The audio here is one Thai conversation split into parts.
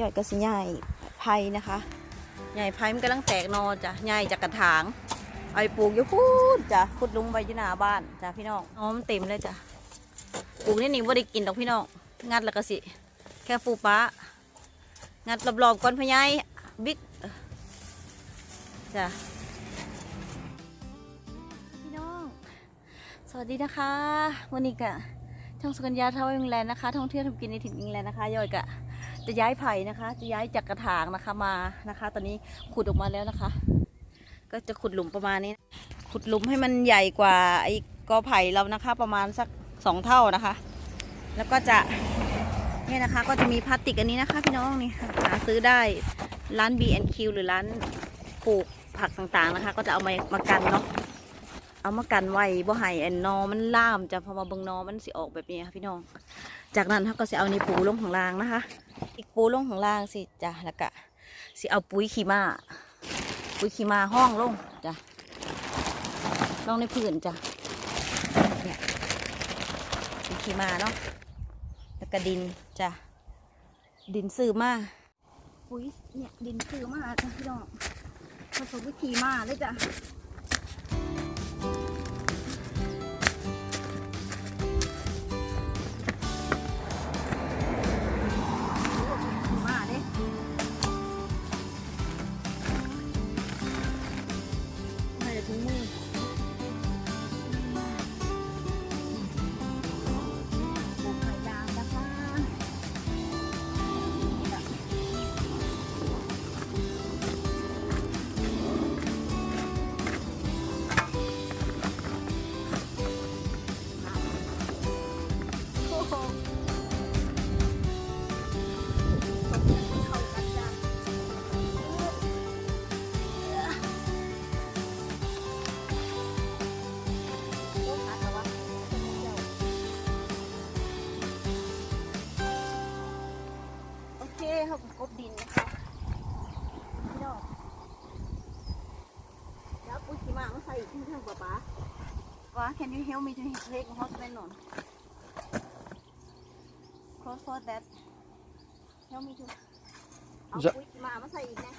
ย่อยก็สิใหญ่ไผ่นะคะใหญ่ไผ่มันกำลังแตกหนอจ้ะใหญ่จากกระถางเอาไปปลูกอยู่พูดจ้ะขุดลุงไว้อยู่หน้าบ้านจ้ะพี่น้องอ๋อมันเต็มเลยจ้ะปลูกนี่นี่ว่าได้กินดอกพี่น้องงัดแล้วก็สิ แค่ฟูป้างัดรอบๆก่อนพะยายบิ๊กจ้ะพี่น้อง สวัสดีนะคะ วันนี้กะช่องสุกัญญาเท่าอิงแลนด์นะคะ ท่องเที่ยวทำกินในถิ่นอิงแลนด์นะคะย่อยกะ จะย้ายไผ่นะคะ จะย้ายจากกระถางนะคะมานะคะ ตอนนี้ขุดออกมาแล้วนะคะ ก็จะขุดหลุมประมาณนี้ ขุดหลุมให้มันใหญ่กว่าไอ้กอไผ่เรานะคะ ประมาณสักสองเท่านะคะ แล้วก็จะเนี่ยนะคะ ก็จะมีพลาสติกอันนี้นะคะ พี่น้องนี่หาซื้อได้ร้าน B&Q หรือร้านปลูกผักต่างๆนะคะ ก็จะเอามามากันเนาะ เอามากันไว้บ่ให้แอนนอมันล่ามจะพอมาเบิ่งนอมันสิออกแบบนี้ค่ะพี่น้อง จากนั้นเขาก็สิเอานี่ปูลงข้างล่างนะคะ อีกปูลงข้างล่างสิจ้ะแล้วก็สิเอาปุ๋ยขี้มาปุ๋ยขี้มาห้องลงจ้ะลงในพื้นจ้ะเนี่ยปุ๋ยขี้มาเนาะแล้วก็ดินจ้ะดินซื้อมาปุ๋ยเนี่ยดินซื้อมาจ้ะพี่น้องผสมวิธีมาเลยจ้ะ ว่า can you help me to take a husband on cross for that help me to เอาจะปุ๋ยขี้หมามาใส่อีกนะ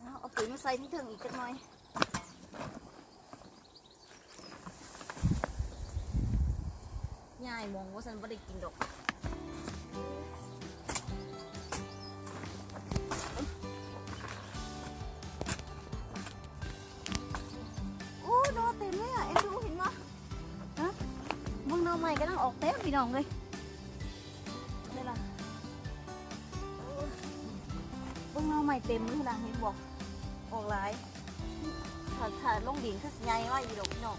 แล้วเอาปุ๋ยมาใส่ที่ถึงอีกจักหน่อยง่ายมองว่าฉันไม่ได้กินดอก ใหม่กำลังออกเต็มพี่น้องเลยเลยล่ะโอ้มึงนอใหม่เต็มเลยนะเห็นบอกออกหลายถ่าถ้าลงดิ่งขึ้นใหญ่ว่าอีดอกพี่น้อง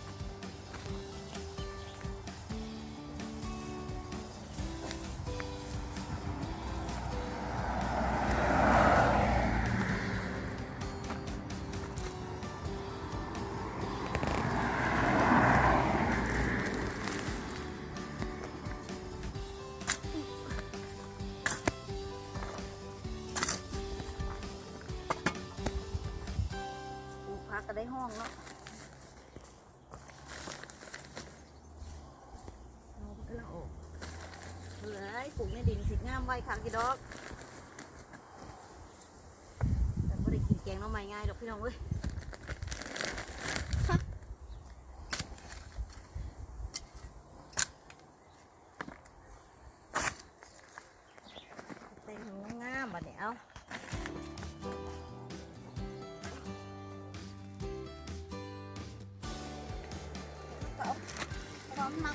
องเนาะเราก็ละออกเหลือไอ้ปลูกในดินสิงามไว้ค่ะกี่ดอกแต่ไม่ได้กินแกงน้องไม้ง่ายดอกพี่น้องเว้ย พร้อมมั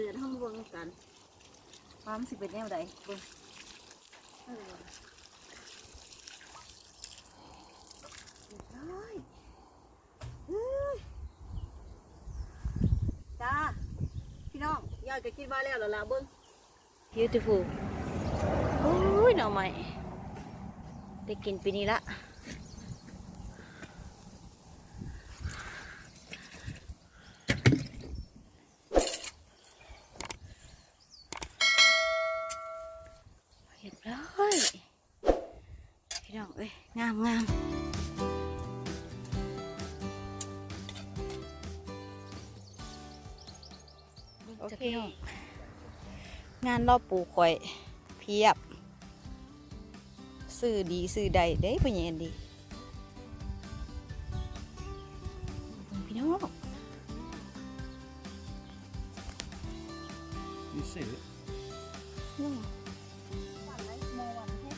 เดือนห้องเบิ่งกันว่ามันสิเป็นแนวใดเบิ่งเออเรียบร้อยเฮ้ยจ้าพี่น้องยายก็คิดว่าแล้วแล้วล่ะเบิ่ง beautiful โอ้ยหน่อไม้ได้กินปีนี้ละ เรียบร้อยพี่น้อง เอ้ยงามงามโอเคพี่น้องงานรอบปลูกข่อย เพียบซื้อดีซื้อใดเด้พ่อใหญ่อันดีพี่น้อง You see it? อืมหวานไรโมหวานแค่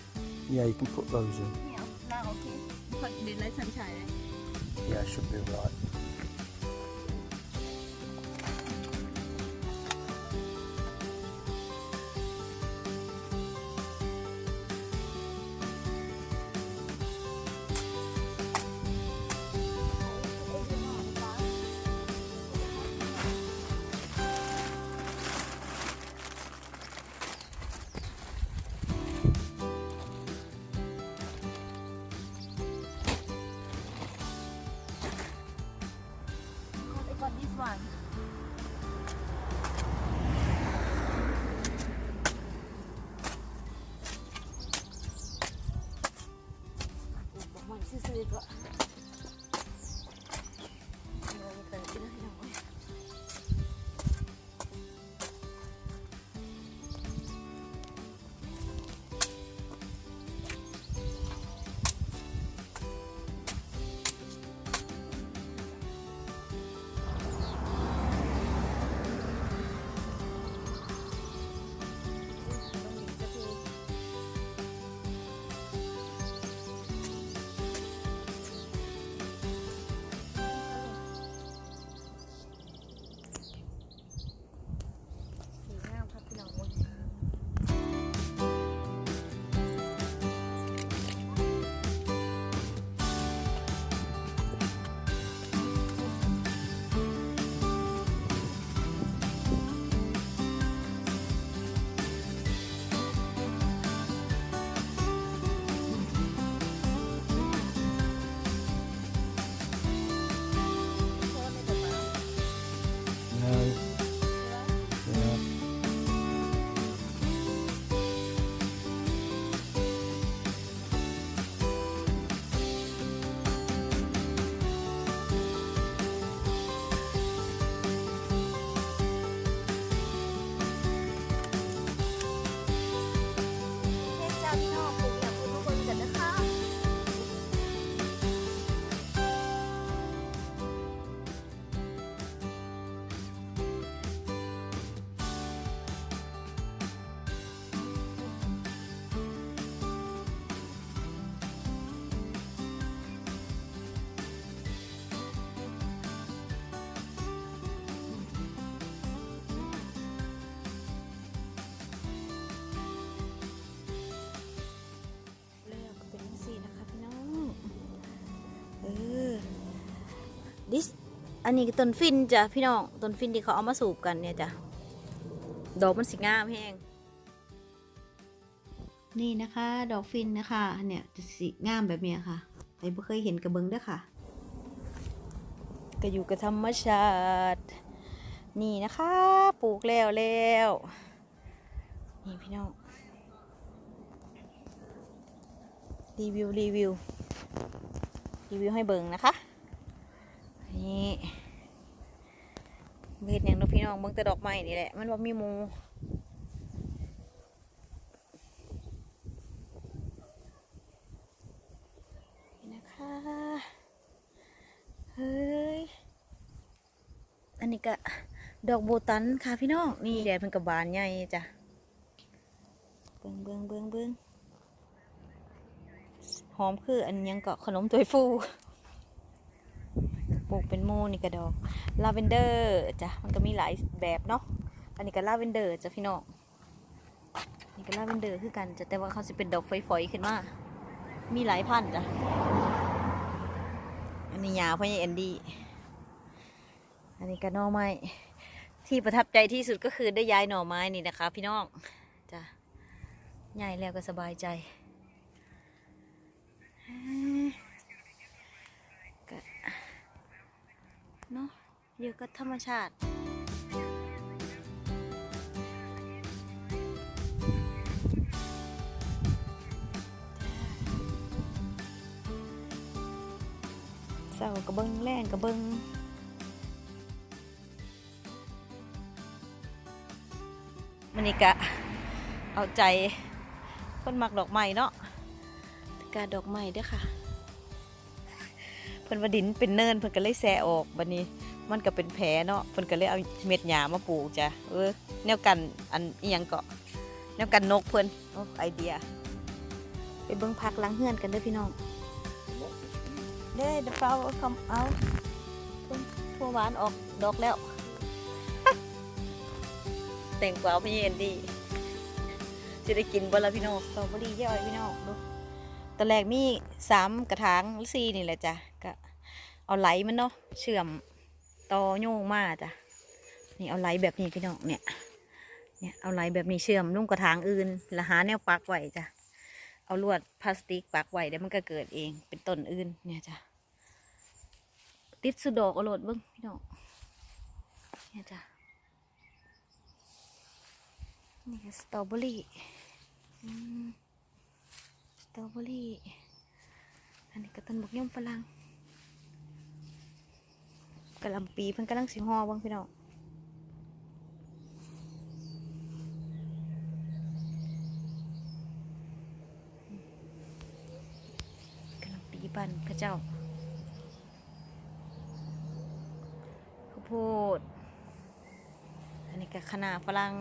Yeah, you can put those in. เหนียวลาโอเคพอดินไรสันชัยเลย Yeah, should be right. มั อันนี้ต้นฟินจ้ะพี่น้องต้นฟินที่เขาเอามาสูบกันเนี่ยจ้ะดอกมันสีงามแห้งนี่นะคะ ดอกฟินนะคะเนี่ยจะสีงามแบบเนี้ยค่ะใครบ่เคยเห็นกระเบิงเด้อค่ะ ก็อยู่กับธรรมชาติ นี่นะคะ ปลูกแล้วแล้วนี่พี่น้องรีวิวรีวิวรีวิวให้เบิ่งนะคะ นี่เบ็ดอย่างเน้พี่น้องเบิ่งแต่ดอกไม้นี่แหละมันว่ามีมูนะคะเฮ้ยอันนี้ก็ดอกโบตันค่ะพี่น้องนี่แดดเป็นกระบานใหญ่จ้ะเบิ่งเบิ่งเบิ่งเบิ่งหอมคืออันยังเก็ขนมตัวยฟู ปลูกเป็นโมนี่กระดอกลาเวนเดอร์จ้ะมันก็มีหลายแบบเนาะอันนี้ก็ลาเวนเดอร์จ้ะพี่น้องนี่ก็ลาเวนเดอร์คือกันจ้ะแต่ว่าเขาจะเป็นดอกฝอยๆขึ้นมามีหลายพันธุ์จ้ะอันนี้ยาวเพราะยังแอนดี้อันนี้ก็นอไม้ที่ประทับใจที่สุดก็คือได้ย้ายหน่อไม้นี่นะคะ พี่น้องจ้ะย้ายแล้วก็สบายใจ เนาะอยู่กับธรรมชาติเศร้ากระเบิงแรงกระเบิงมันนี่กะเอาใจคนมักดอกไม้เนาะกาดอกไม้เด้อค่ะ พิ่นว่าดินเป็นเนินเพิ่นก็เลยแซะออกบัดนี้ มันก็เป็นแผลเนาะเพิ่นก็เลยเอาเม็ดหญ้ามาปลูกจ้ะเออแนวกันอันอีหยังเกาะแนวกันนกเพิ่นโอ้ไอเดีย ไปเบิ่งพักล้างเฮือนกันเด้อพี่น้องเด้เดฟาวคำเอาต้นทั่วหวานออกดอกแล้ว แต่งกว่าพี่เอ็นดีจะได้กินบ่ละพี่น้องสตรอเบอรี่ย่อยพี่น้องดูตอนแรกมีสามกระถางหรือสี่นี่แหละจ้ะ เอาไหลมันเนาะเชื่อมต่อโยงมาจ้ะนี่เอาไหลแบบนี้พี่น้องเนี่ยเนี่ยเอาไหลแบบนี้เชื่อมลุ่งกระถางอื่นล้วหาแนวปักไว้จ้ะเอาลวดพลาสติกปักไว้เดี๋ยวมันก็เกิดเองเป็นต้นอื่นเนี่ยจ้ะติดสุดดอกอโลดเบิ้งพี่น้องเนี่ยจ้ะนี่สตรอเบอรี่สตรอเบอรี่อันนี้ก็ต้นบกย่อมฝรั่ง กะหลำปีเพิ่นกำลังสิห่อบ้างพี่น้องกำลังปีบันพระเจ้าข้าวโพดอันนี้ก็คณะฝรั่ง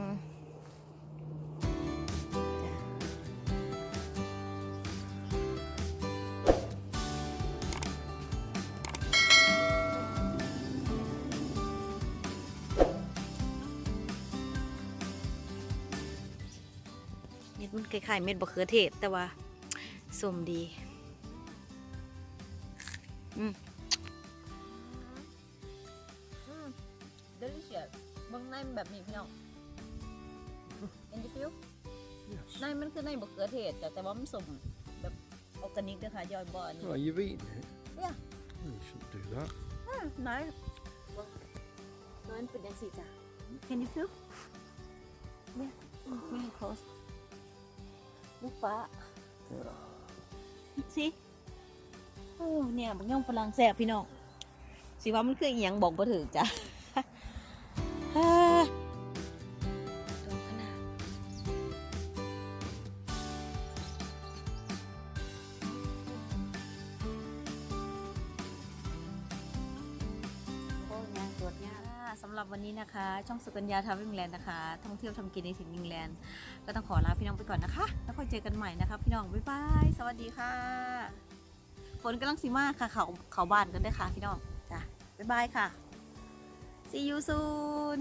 ม็ดมันคล้ายๆเม็ดบะเขือเทศ แต่ว่าสมดี อืม delicious บางในมันแบบนี้พี่น้อง and you feel Yes. ในมันคือในบะเขือเทศแต่แต่ว่ามันสมแบบออร์แกนิกนะคะยอยบอน Oh, you've eaten it? Yeah. Oh, you shouldn't do that. น้อยมันเป็นยังสิจ้ะ can you feel เนี่ยไม่ close ลูกฟ้าสิโอ้เนี่ยบางย่องฝรั่งแสบพี่น้องสิว่ามันคืออีหยังบอกบ่ถึงจ้ะ หรับวันนี้นะคะ ช่องสุกัญญาทาวเวอร์แลนด์นะคะ ท่องเที่ยวทำกินในถิ่นอิงแลนด์ก็ต้องขอลาพี่น้องไปก่อนนะคะ แล้วค่อยเจอกันใหม่นะคะ พี่น้อง บ๊ายบาย สวัสดีค่ะ ฝนกำลังสีมากค่ะ เขาเขาบ้านกันด้วยค่ะ พี่น้อง จ้ะ บ๊ายบายค่ะ see you soon